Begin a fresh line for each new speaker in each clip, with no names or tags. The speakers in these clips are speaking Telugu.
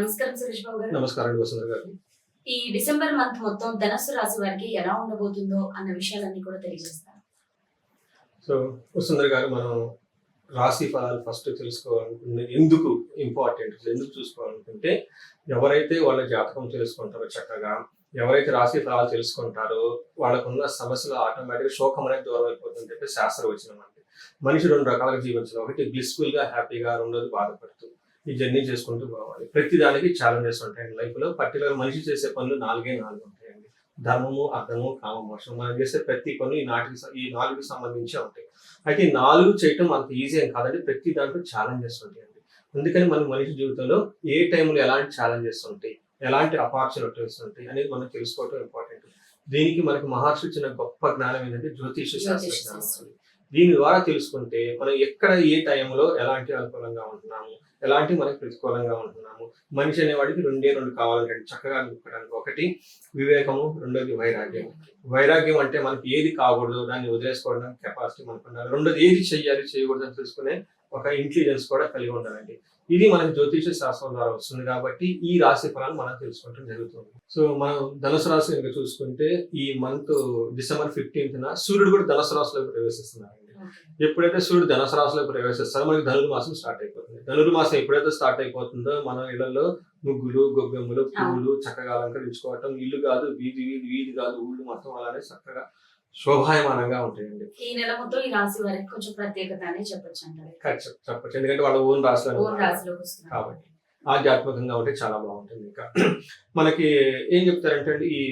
నమస్కారం సురేష్ బాబు గారు.
నమస్కారం వసుంధర గారు.
ఈ డిసెంబర్ మంత్ మొత్తం ధనస్సు రాశి వారికి ఎలా ఉండబోతుందో అన్న విషయాలన్నీ కూడా తెలియజేస్తారు.
సో వసుంధర గారు మనం రాశి ఫలాలు ఫస్ట్ తెలుసుకోవాలనుకుంటే ఎందుకు ఇంపార్టెంట్ ఎందుకు చూసుకోవాలనుకుంటే ఎవరైతే వాళ్ళ జాతకం తెలుసుకుంటారో చక్కగా ఎవరైతే రాశి ఫలాలు తెలుసుకుంటారో వాళ్ళకున్న సమస్యలు ఆటోమేటిక్గా శోకం అనేది దూరం అయిపోతుంది చెప్పి శాస్త్రం వచ్చిన మనకి మనిషి రెండు రకాలుగా జీవించడం. ఒకటి బ్లిస్ఫుల్గా హ్యాపీగా రెండోది బాధపడుతూ ఈ జర్నీ చేసుకుంటూ పోవాలి. ప్రతి దానికి ఛాలెంజెస్ ఉంటాయండి. లైఫ్లో పర్టికులర్ మనిషి చేసే పనులు నాలుగే నాలుగు ఉంటాయండి. ధర్మము అర్థము కామ మనం చేసే ప్రతి పనులు ఈ నాటికి ఈ నాలుగు సంబంధించే ఉంటాయి. అయితే ఈ నాలుగు చేయటం అంత ఈజీ ఏం కాదండి. ప్రతి దాంట్లో ఛాలెంజెస్ ఉంటాయండి. అందుకని మన మనిషి జీవితంలో ఏ టైంలో ఎలాంటి ఛాలెంజెస్ ఉంటాయి? ఎలాంటి అపార్చునిటీస్ ఉంటాయి? అనేది మనం తెలుసుకోవటం ఇంపార్టెంట్ దీనికి మనకి మహర్షి ఇచ్చిన గొప్ప జ్ఞానం ఏంటంటే జ్యోతిష శాస్త్ర. జ్ఞానం దీని ద్వారా తెలుసుకుంటే మనం ఎక్కడ ఏ టైంలో ఎలాంటి అనుకూలంగా ఉంటున్నాము ఎలాంటి మనకి ప్రతికూలంగా ఉంటున్నాము మనిషి అనేవాడికి రెండే రెండు కావాలంటే చక్కగా అనుకోవడానికి ఒకటి వివేకము రెండోది వైరాగ్యం. వైరాగ్యం అంటే మనకి ఏది కాకూడదు దాన్ని వదిలేసుకోవడానికి కెపాసిటీ మనకు ఉండాలి రెండోది ఏది చెయ్యాలి చేయకూడదు అని తెలుసుకునే ఒక ఇంటెలిజెన్స్ కూడా కలిగి ఉండాలండి. ఇది మనకి జ్యోతిష శాస్త్రం ద్వారా వస్తుంది కాబట్టి ఈ రాశి ఫలాలు మనం తెలుసుకోవడం జరుగుతుంది. సో మనం ధనుసు రాశి చూసుకుంటే ఈ మంత్ డిసెంబర్ ఫిఫ్టీన్త్ న సూర్యుడు కూడా ధనుసు రాశిలో ప్రవేశిస్తున్నారు ఎప్పుడైతే సూర్యుడు ధనుసు రాశిలో ప్రవేశిస్తారో మనకి ధనుర్మాసం స్టార్ట్ అయిపోతుంది. ధనుర్మాసం ఎప్పుడైతే స్టార్ట్ అయిపోతుందో మన ఇళ్ళలో ముగ్గులు గొబ్బెమ్మలు పువ్వులు చక్కగా అలంకరించుకోవటం ఇల్లు కాదు వీధి వీధి వీధి కాదు ఊళ్ళు మొత్తం అలానే చక్కగా శోభాయమానంగా ఉంటాయండి.
ఈ నెల మొత్తం ఈ రాశి వారికి కొంచెం ప్రత్యేకత అని చెప్పొచ్చు
చెప్పచ్చు. ఎందుకంటే వాళ్ళ ఓన్ రాశిలో కాబట్టి ఆధ్యాత్మికంగా ఉంటే చాలా బాగుంటుంది ఇంకా. మనకి ఏం చెప్తారంటే ఈ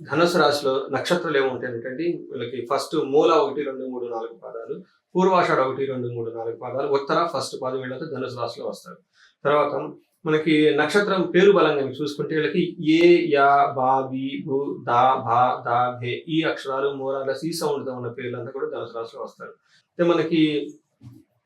ధనుసు రాశిలో నక్షత్రాలు ఏముంటాయంటే వీళ్ళకి ఫస్ట్ మూల ఒకటి రెండు మూడు నాలుగు పాదాలు పూర్వాషాఢ ఒకటి రెండు మూడు నాలుగు పాదాలు ఉత్తర ఫస్ట్ పాదం వీళ్ళతో ధనుసు రాశిలో వస్తారు. తర్వాత మనకి నక్షత్రం పేరు బలంగా చూసుకుంటే వీళ్ళకి ఏ యా బా బి బు దా భా దా భే ఈ అక్షరాలు మూలాల ఈ సౌండ్తో ఉన్న పేర్లంతా కూడా ధనుసు రాశిలో వస్తారు. అయితే మనకి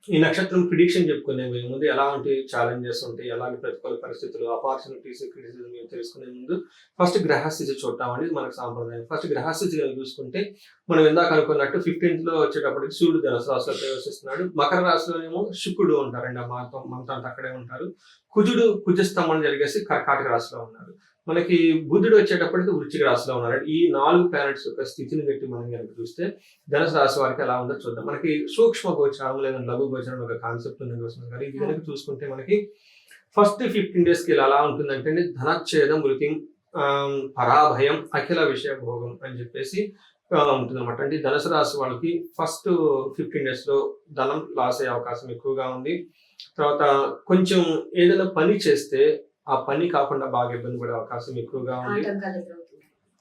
ఈ నక్షత్రం ప్రిడిక్షన్ చెప్పుకునే ముందు ఎలాంటి ఛాలెంజెస్ ఉంటాయి ఎలాంటి ప్రతికూల పరిస్థితులు ఆపర్చునిటీస్ క్రిటిసిజం తెలుసుకునే ముందు ఫస్ట్ గ్రహస్థితి చూడటం అనేది మనకు సాంప్రదాయం. ఫస్ట్ గ్రహస్థితి కనుక చూసుకుంటే మనం ఇందాక అనుకున్నట్టు ఫిఫ్టీన్త్లో వచ్చేటప్పటికి సూర్యుడు ధనుసు రాశిలో ప్రవేశిస్తున్నాడు. మకర రాశిలోనేమో శుక్రుడు ఉంటారండి ఆ మాతం మంతంతా అక్కడే ఉంటారు. కుజుడు కుజస్తంభం జరిగేసి కర్కాటక రాశిలో ఉన్నారు మనకి బుధుడు వచ్చేటప్పటికి వృశ్చిక రాశిలో ఉన్నారు ఈ నాలుగు ప్లానెట్స్ యొక్క స్థితిని బట్టి మనం కనుక చూస్తే ధనుసు రాశి వారికి ఎలా ఉందో చూద్దాం. మనకి సూక్ష్మ గోచారం లేదా లఘు గోచారం ఒక కాన్సెప్ట్ ఉంది వస్తుంది కానీ ఇది కనుక చూసుకుంటే మనకి ఫస్ట్ ఫిఫ్టీన్ డేస్కి ఎలా ఉంటుందంటే అండి ధనచ్ఛేదం మృతి పరాభయం అఖిల విషయ భోగం అని చెప్పేసి ఉంటుంది అనమాట అంటే ధనుసు రాశి వాళ్ళకి ఫస్ట్ ఫిఫ్టీన్ డేస్లో ధనం లాస్ అయ్యే అవకాశం ఎక్కువగా ఉంది. తర్వాత కొంచెం ఏదైనా పని చేస్తే ఆ పని కాకుండా బాగా ఇబ్బంది పడే అవకాశం ఎక్కువగా ఉంది.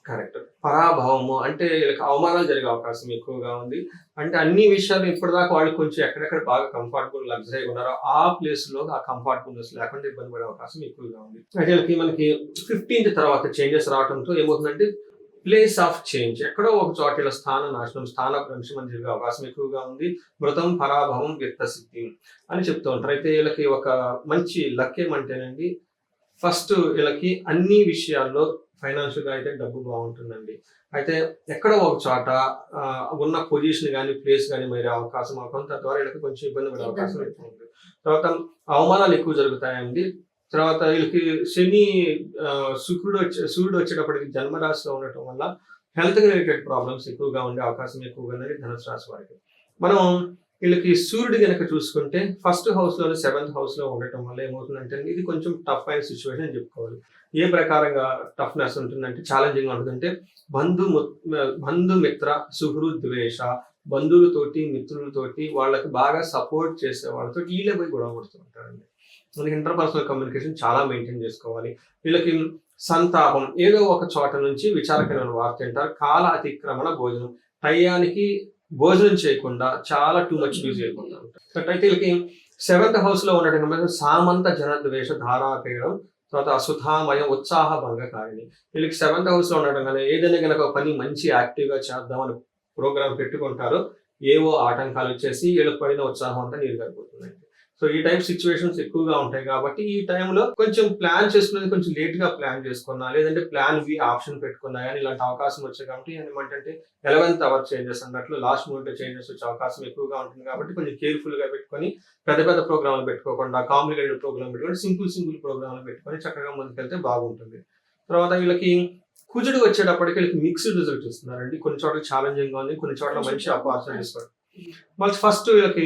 కరెక్ట్. పరాభవము అంటే వీళ్ళకి అవమానాలు జరిగే అవకాశం ఎక్కువగా ఉంది. అంటే అన్ని విషయాలు ఇప్పటిదాకా వాళ్ళు కొంచెం ఎక్కడెక్కడ బాగా కంఫర్టబుల్ లగ్జరీ ఉన్నారో ఆ ప్లేస్లో ఆ కంఫర్టబుల్నెస్ లేకుండా ఇబ్బంది పడే అవకాశం ఎక్కువగా ఉంది. అయితే వీళ్ళకి మనకి ఫిఫ్టీన్త్ తర్వాత చేంజెస్ రావడంతో ఏమవుతుందంటే ప్లేస్ ఆఫ్ చేంజ్ ఎక్కడో ఒక చోట ఇలా స్థాన నాశనం స్థాన భ్రంశం జరిగే అవకాశం ఎక్కువగా ఉంది. మృతం పరాభవం వ్యక్త సిద్ధి అని చెప్తూ ఉంటారు. అయితే వీళ్ళకి ఒక మంచి లక్ ఏమంటేనండి ఫస్ట్ వీళ్ళకి అన్ని విషయాల్లో ఫైనాన్షియల్గా అయితే డబ్బు బాగుంటుందండి. అయితే ఎక్కడో ఒక చోట ఉన్న పొజిషన్ కానీ ప్లేస్ కానీ మరి అవకాశం అవ్వడం తద్వారా వీళ్ళకి కొంచెం ఇబ్బంది పడే అవకాశం ఎక్కువ ఉంది తర్వాత అవమానాలు ఎక్కువ జరుగుతాయండి. తర్వాత వీళ్ళకి శని శుక్రుడు వచ్చే సూర్యుడు వచ్చేటప్పటికి జన్మరాశిలో ఉండటం వల్ల హెల్త్ రిలేటెడ్ ప్రాబ్లమ్స్ ఎక్కువగా ఉండే అవకాశం ఎక్కువగా ఉన్నది ధనుసు రాశి వారికి. మనం వీళ్ళకి సూర్యుడు కనుక చూసుకుంటే ఫస్ట్ హౌస్లోనే సెవెంత్ హౌస్లో ఉండటం వల్ల ఏమవుతుందంటే ఇది కొంచెం టఫ్ అయిన సిచ్యువేషన్ అని చెప్పుకోవాలి. ఏ ప్రకారంగా టఫ్నెస్ ఉంటుందంటే ఛాలెంజింగ్ ఉంటుందంటే బంధు బంధుమిత్ర బంధు మిత్ర సుహృ ద్వేష బంధువులతోటి మిత్రులతోటి వాళ్ళకి బాగా సపోర్ట్ చేసే వాళ్ళతో వీళ్ళే పోయి గొడవ పడుతూ ఉంటారండి. మనకి ఇంటర్పర్సనల్ కమ్యూనికేషన్ చాలా మెయింటైన్ చేసుకోవాలి. వీళ్ళకి సంతాపం ఏదో ఒక చోట నుంచి విచారకరమైన వార్త వింటారు కాల అతిక్రమణ భోజనం. టయానికి భోజనం చేయకుండా చాలా టూ మచ్ యూజ్ చేయకుండా బట్ అయితే వీళ్ళకి సెవెంత్ హౌస్లో ఉన్నటువంటి సామంత జనద్వేష ధారాపేయడం తర్వాత అసుధామయం ఉత్సాహ భంగకారిణి వీళ్ళకి సెవెంత్ హౌస్లో ఉండటం కానీ ఏదైనా కనుక ఒక పని మంచి యాక్టివ్గా చేద్దామని ప్రోగ్రామ్ పెట్టుకుంటారో ఏవో ఆటంకాలు వచ్చేసి వీళ్ళకి పడిన ఉత్సాహం అంతా నీరు గారిపోతుందండి సో ఈ టైప్ సిచ్యువేషన్స్ ఎక్కువగా ఉంటాయి కాబట్టి ఈ టైంలో కొంచెం ప్లాన్ చేసుకునేది కొంచెం లేట్గా ప్లాన్ చేసుకున్నా లేదంటే ప్లాన్ వి ఆప్షన్ పెట్టుకున్నా కానీ ఇలాంటి అవకాశం వచ్చాయి కాబట్టి ఏమంటే ఎలవెన్త్ అవర్ చేంజెస్ అన్నట్లు లాస్ట్ మూమెంట్ చేంజెస్ వచ్చే అవకాశం ఎక్కువగా ఉంటుంది కాబట్టి కొంచెం కేర్ఫుల్గా పెట్టుకొని పెద్ద పెద్ద ప్రోగ్రాంలు పెట్టుకోకుండా కాంప్లికేటెడ్ ప్రోగ్రామ్ పెట్టుకొని సింపుల్ సింపుల్ ప్రోగ్రాంలు పెట్టుకొని చక్కగా ముందుకెళ్తే బాగుంటుంది. తర్వాత వీళ్ళకి కుజుడు వచ్చేటప్పటికి వీళ్ళకి మిక్స్డ్ రిజల్ట్ ఇస్తున్నారండి. కొన్ని చోట్ల ఛాలెంజింగ్గా ఉంది కొన్ని చోట్ల మంచి ఆపర్చునిటీస్ కూడా మళ్ళీ ఫస్ట్ వీళ్ళకి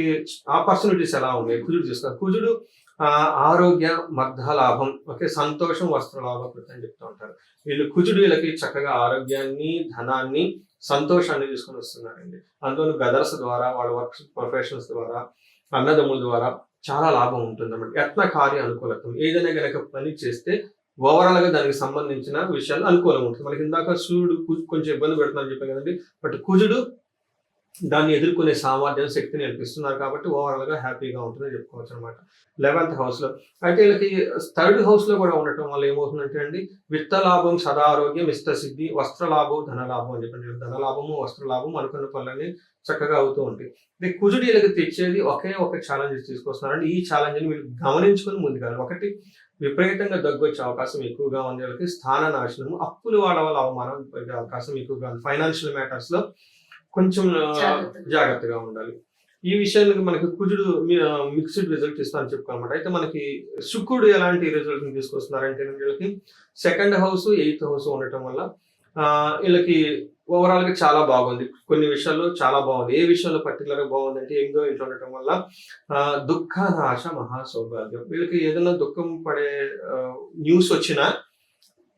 ఆపర్చునిటీస్ ఎలా ఉన్నాయి? కుజుడు చూస్తారు కుజుడు ఆ, ఆరోగ్య మర్ధ లాభం ఓకే సంతోషం వస్త్ర లాభం అని చెప్తూ ఉంటారు వీళ్ళు కుజుడు వీళ్ళకి చక్కగా ఆరోగ్యాన్ని ధనాన్ని సంతోషాన్ని తీసుకొని వస్తున్నారండి. అందులో బెదర్స్ ద్వారా వాళ్ళ వర్క్ ప్రొఫెషనల్స్ ద్వారా అన్నదమ్ముల ద్వారా చాలా లాభం ఉంటుంది అన్నమాట యత్న కార్య అనుకూలత్వం. ఏదైనా గనక పని చేస్తే ఓవరాల్గా దానికి సంబంధించిన విషయాలు అనుకూలం ఉంటుంది. మనకి ఇందాక సూర్యుడు కొంచెం ఇబ్బంది పెడుతున్నారని చెప్పాను కదండి. బట్ కుజుడు దాన్ని ఎదుర్కొనే సామర్థ్యం శక్తిని నేర్పిస్తున్నారు కాబట్టి ఓవరాల్గా హ్యాపీగా ఉంటుందని చెప్పుకోవచ్చు అనమాట లెవెన్త్ హౌస్లో అయితే వీళ్ళకి థర్డ్ హౌస్లో కూడా ఉండటం వల్ల ఏమవుతుందంటే అండి విత్త లాభం సదారోగ్యం ఇష్టసిద్ధి వస్త్రలాభం ధనలాభం ధన లాభం అని చెప్పండి. ధనలాభము వస్త్రలాభం అనుకున్న పనులన్నీ చక్కగా అవుతూ ఉంటాయి. ఇది కుజుడు వీళ్ళకి తెచ్చేది ఒకే ఒక ఛాలెంజ్ తీసుకొస్తున్నారండి. ఈ ఛాలెంజ్ని మీరు గమనించుకొని ముందుకెళ్ళాలి ఒకటి విపరీతంగా దగ్గొచ్చే అవకాశం ఎక్కువగా ఉంది వీళ్ళకి. స్థాన నాశనము అప్పులు వాళ్ళ వల్ల అవమానం అవకాశం ఎక్కువగా ఉంది. ఫైనాన్షియల్ మ్యాటర్స్లో కొంచెం
జాగ్రత్తగా.
ఉండాలి. ఈ విషయానికి మనకి కుజుడు మిక్స్డ్ రిజల్ట్ ఇస్తానని చెప్పుకోనమాట అయితే మనకి శుక్రుడు ఎలాంటి రిజల్ట్ తీసుకొస్తున్నారంటే వీళ్ళకి సెకండ్ హౌస్ ఎయిత్ హౌస్ ఉండటం వల్ల ఆ, వీళ్ళకి ఓవరాల్గా చాలా బాగుంది. కొన్ని విషయాల్లో చాలా బాగుంది. ఏ విషయంలో పర్టికులర్గా బాగుంది అంటే ఎనిమిదో ఇంట్లో ఉండటం వల్ల ఆ, దుఃఖ నాశ మహా సౌభాగ్యం వీళ్ళకి ఏదైనా దుఃఖం పడే న్యూస్ వచ్చినా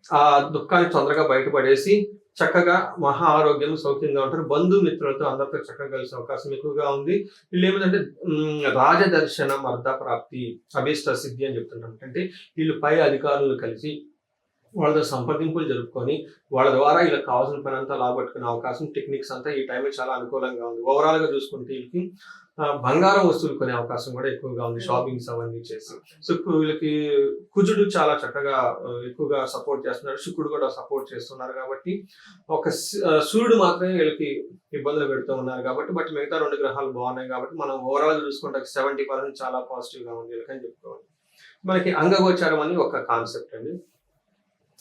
ఆ దుఃఖాన్ని తొందరగా బయటపడేసి చక్కగా మహా ఆరోగ్యం సౌఖ్యంగా ఉంటారు. బంధుమిత్రులతో అందరితో చక్కగా కలిసే అవకాశం ఎక్కువగా ఉంది. వీళ్ళు ఏమిటంటే రాజదర్శనం అర్ధ ప్రాప్తి అభీష్ట సిద్ధి అని చెప్తుంటారు. అంటే వీళ్ళు పై అధికారులను కలిసి వాళ్ళతో సంప్రదింపులు జరుపుకొని వాళ్ళ ద్వారా వీళ్ళకి కావాల్సిన పని అంతా లాగొట్టుకునే అవకాశం టెక్నిక్స్ అంతా ఈ టైంలో చాలా అనుకూలంగా ఉంది. ఓవరాల్గా చూసుకుంటే వీళ్ళకి బంగారం వస్తువులు కొనే అవకాశం కూడా ఎక్కువగా ఉంది షాపింగ్స్ అవన్నీ చేసి. సో వీళ్ళకి కుజుడు చాలా చక్కగా ఎక్కువగా సపోర్ట్ చేస్తున్నారు. శుక్రుడు కూడా సపోర్ట్ చేస్తున్నారు కాబట్టి ఒక సూర్యుడు మాత్రమే వీళ్ళకి ఇబ్బందులు పెడుతూ ఉన్నారు కాబట్టి బట్ మిగతా రెండు గ్రహాలు బాగున్నాయి కాబట్టి మనం ఓవరాల్ చూసుకుంటే సెవెంటీ పర్సెంట్ చాలా పాజిటివ్గా ఉంది వీళ్ళకని చెప్పుకోవాలి. మనకి అంగగోచారం అని ఒక కాన్సెప్ట్ అండి.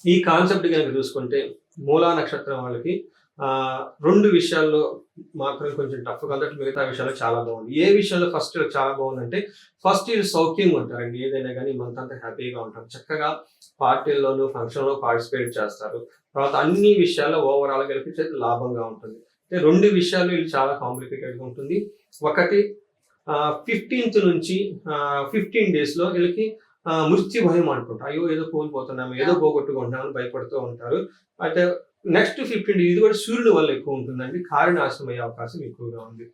ఈ కాన్సెప్ట్ కనుక చూసుకుంటే మూలా నక్షత్రం వాళ్ళకి ఆ, రెండు విషయాల్లో మాత్రం కొంచెం టఫ్ కాబట్టి మిగతా విషయాలు చాలా బాగుంది. ఏ విషయంలో ఫస్ట్ చాలా బాగుందంటే ఫస్ట్ వీళ్ళు సౌఖ్యంగా ఉంటారండి. ఏదైనా కానీ మంత్ అంతా హ్యాపీగా ఉంటారు చక్కగా పార్టీల్లోనూ ఫంక్షన్లో పార్టిసిపేట్ చేస్తారు. తర్వాత అన్ని విషయాల్లో ఓవరాల్ కలిపి లాభంగా ఉంటుంది. అంటే రెండు విషయాలు వీళ్ళు చాలా కాంప్లికేటెడ్గా ఉంటుంది. ఒకటి ఫిఫ్టీన్త్ నుంచి ఫిఫ్టీన్ డేస్లో వీళ్ళకి మృత్యు భయం అనుకుంటారు అయ్యో ఏదో కోల్పోతున్నాము ఏదో పోగొట్టుకుంటున్నామని భయపడుతూ ఉంటారు. అయితే నెక్స్ట్ ఫిఫ్టీన్ ఇది కూడా సూర్యుడు వల్ల ఎక్కువ ఉంటుందండి. కార్యనాశనం అయ్యే అవకాశం ఎక్కువగా ఉంది.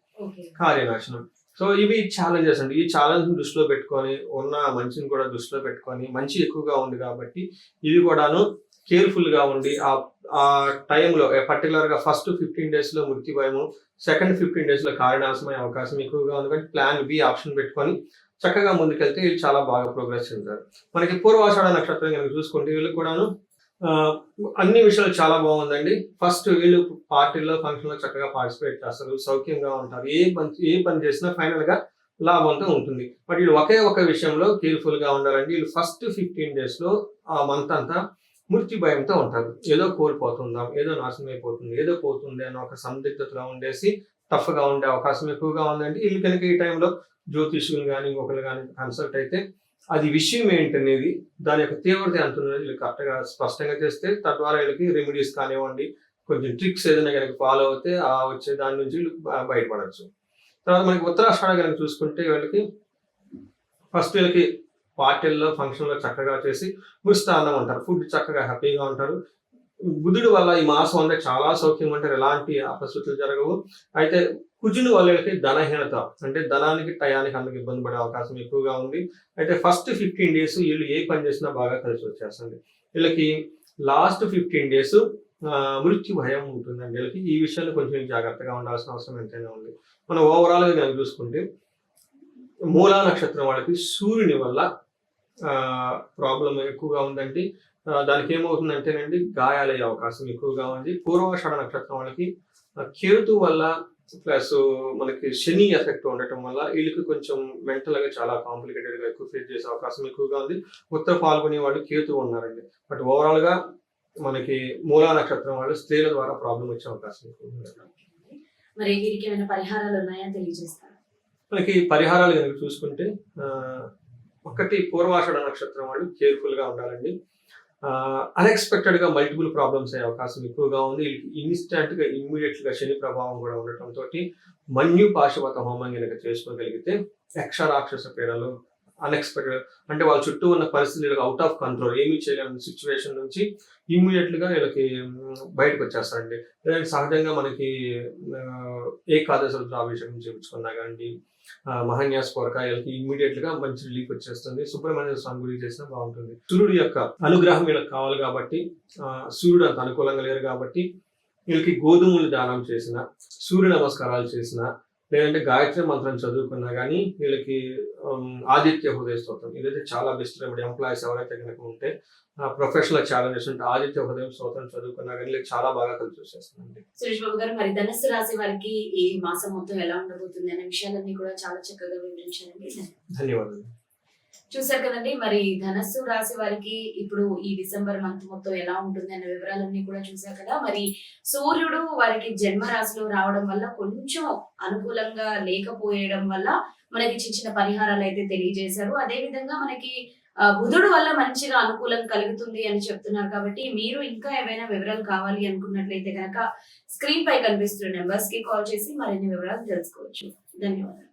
కార్యనాశనం. సో ఇవి ఛాలెంజెస్ అండి. ఈ ఛాలెంజ్ దృష్టిలో పెట్టుకొని ఉన్న మంచిని కూడా దృష్టిలో పెట్టుకొని మంచి ఎక్కువగా ఉంది కాబట్టి ఇవి కూడాను కేర్ఫుల్గా ఉండి ఆ ఆ టైంలో పర్టికులర్గా ఫస్ట్ ఫిఫ్టీన్ డేస్లో మృత్యు భయము సెకండ్ ఫిఫ్టీన్ డేస్లో అయ్యే అవకాశం ఎక్కువగా ఉంది. కాబట్టి ప్లాన్ బి ఆప్షన్ పెట్టుకొని చక్కగా ముందుకెళ్తే వీళ్ళు చాలా బాగా ప్రోగ్రెస్ చెందుతారు మనకి పూర్వాషాఢ నక్షత్రం కనుక చూసుకుంటే వీళ్ళు కూడాను అన్ని విషయాలు చాలా బాగుందండి. ఫస్ట్ వీళ్ళు పార్టీలో ఫంక్షన్లో చక్కగా పార్టిసిపేట్ చేస్తారు సౌఖ్యంగా ఉంటారు. ఏ పని ఏ పని చేసినా ఫైనల్గా లాభంతో ఉంటుంది. బట్ వీళ్ళు ఒకే ఒక విషయంలో కేర్ఫుల్గా ఉండాలండి. వీళ్ళు ఫస్ట్ ఫిఫ్టీన్ డేస్లో ఆ మంత్ అంతా మృత్యు భయంతో ఉంటారు. ఏదో కోల్పోతుందాం ఏదో నాశనం అయిపోతుంది ఏదో పోతుంది అని ఒక సందిగ్ధతలో ఉండేసి టఫ్గా ఉండే అవకాశం ఎక్కువగా ఉందండి. వీళ్ళు కనుక ఈ టైంలో జ్యోతిష్యులు కానీ ఇంకొకరు కానీ కన్సల్ట్ అయితే అది విషయం ఏంటనేది దాని యొక్క తీవ్రత ఎంత ఉన్నది వీళ్ళు కరెక్ట్గా స్పష్టంగా చేస్తే తద్వారా వీళ్ళకి రెమెడీస్ కానివ్వండి కొంచెం ట్రిక్స్ ఏదైనా కనుక ఫాలో అవుతే ఆ వచ్చే దాని నుంచి వీళ్ళు బయటపడవచ్చు తర్వాత మనకి ఉత్తరాషాఢ కనుక చూసుకుంటే వీళ్ళకి ఫస్ట్ వీళ్ళకి పార్టీల్లో ఫంక్షన్లో చక్కగా చేసి ముస్తాన్నం అంటారు ఫుడ్ చక్కగా హ్యాపీగా ఉంటారు. బుధుడు వల్ల ఈ మాసం అంటే చాలా సౌఖ్యం అంటారు ఎలాంటి అపశృతులు జరగవు. అయితే కుజుని వల్ల ధనహీనత అంటే ధనానికి టయానికి అందుకు ఇబ్బంది పడే అవకాశం ఎక్కువగా ఉంది. అయితే ఫస్ట్ ఫిఫ్టీన్ డేస్ వీళ్ళు ఏ పని చేసినా బాగా కలిసి వచ్చేస్తుంది. వీళ్ళకి లాస్ట్ ఫిఫ్టీన్ డేస్ మృత్యు భయం ఉంటుందండి. వీళ్ళకి ఈ విషయంలో కొంచెం జాగ్రత్తగా ఉండాల్సిన అవసరం ఎంతైనా ఉంది. మనం ఓవరాల్గా కనుక చూసుకుంటే మూలా నక్షత్రం వాళ్ళకి సూర్యుని వల్ల ప్రాబ్లం ఎక్కువగా ఉందండి దానికి ఏమవుతుందంటేనండి గాయాలయ్యే అవకాశం ఎక్కువగా ఉంది. పూర్వాషాఢ నక్షత్రం వాళ్ళకి కేతు వల్ల ప్లస్ మనకి శని ఎఫెక్ట్ ఉండటం వల్ల వీళ్ళకి కొంచెం మెంటల్గా చాలా కాంప్లికేటెడ్గా ఎక్కువ ఫేస్ చేసే అవకాశం ఎక్కువగా ఉంది. ఉత్తర పాల్గొనే వాళ్ళు కేతు ఉన్నారండి. బట్ ఓవరాల్గా మనకి మూలా నక్షత్రం వాళ్ళు స్త్రీల ద్వారా ప్రాబ్లం వచ్చే అవకాశం ఎక్కువ ఉంది.
మరి వీరికి ఏమైనా పరిహారాలు ఉన్నాయా తెలియజేస్తారు?
మనకి పరిహారాలు కనుక చూసుకుంటే ఒకటి పూర్వాషాఢ నక్షత్రం వాళ్ళు కేర్ఫుల్గా ఉండాలండి. అన్ఎక్స్పెక్టెడ్గా మల్టిపుల్ ప్రాబ్లమ్స్ అయ్యే అవకాశం ఎక్కువగా ఉంది. ఇన్స్టెంట్గా ఇమ్మీడియట్గా శని ప్రభావం కూడా ఉండటంతో మన్యు పాశుపత హోమం కనుక చేసుకోగలిగితే యక్ష రాక్షస పీడలు అన్ఎక్స్పెక్టెడ్ అంటే వాళ్ళ చుట్టూ ఉన్న పరిస్థితులు అవుట్ ఆఫ్ కంట్రోల్ ఏమీ చేయలేని సిచ్యువేషన్ నుంచి ఇమ్మీడియట్గా వీళ్ళకి బయటకు వచ్చేస్తారండి. లేదంటే సహజంగా మనకి ఏ కాదేశ్వర రుద్రాభిషేకం చేయించుకున్నా కానీ మహాన్యాస్ కొరక వీళ్ళకి ఇమ్మీడియట్గా మంచి రిలీఫ్ వచ్చేస్తుంది. సుబ్రహ్మణ్య స్వామి గురించి చేసినా బాగుంటుంది. సూర్యుడు యొక్క అనుగ్రహం వీళ్ళకి కావాలి కాబట్టి సూర్యుడు అంత అనుకూలంగా లేరు కాబట్టి వీళ్ళకి గోధుమలు దానం చేసిన సూర్య నమస్కారాలు చేసిన లేదంటే గాయత్రి మంత్రం చదువుకున్నా కానీ వీళ్ళకి ఆదిత్య హృదయ స్తోత్రం. ఇదైతే చాలా బెస్ట్ రెమెడీ ఎంప్లాయీస్ ఎవరైతే కనుక ఉంటే ప్రొఫెషనల్ ఛాలెంజెస్ ఉంటే ఆదిత్య హృదయం స్తోత్రం చదువుకున్నా కానీ చాలా బాగా కలిసి వచ్చేస్తుందండి
సురేష్ బాబు గారు మరి ధనుస్సు రాశి వారికి ఈ మాసం మొత్తం ఎలా ఉండబోతుంది అనే విషయాలన్నీ కూడా చాలా చక్కగా వివరించారండి.
ధన్యవాదాలు.
చూసారు కదండి మరి ధనస్సు రాశి వారికి ఇప్పుడు ఈ డిసెంబర్ మంత్ మొత్తం ఎలా ఉంటుంది అనే వివరాలన్నీ కూడా చూసారు కదా. మరి సూర్యుడు వారికి జన్మ రాశిలో రావడం వల్ల కొంచెం అనుకూలంగా లేకపోయడం వల్ల మనకి చిన్న చిన్న పరిహారాలు అయితే తెలియజేశారు. అదే విధంగా మనకి బుధుడు వల్ల మంచిగా అనుకూలం కలుగుతుంది అని చెప్తున్నారు కాబట్టి మీరు ఇంకా ఏమైనా వివరాలు కావాలి అనుకున్నట్లయితే కనుక స్క్రీన్ పై కనిపిస్తున్న నెంబర్స్కి కాల్ చేసి మరిన్ని వివరాలు తెలుసుకోవచ్చు. ధన్యవాదాలు.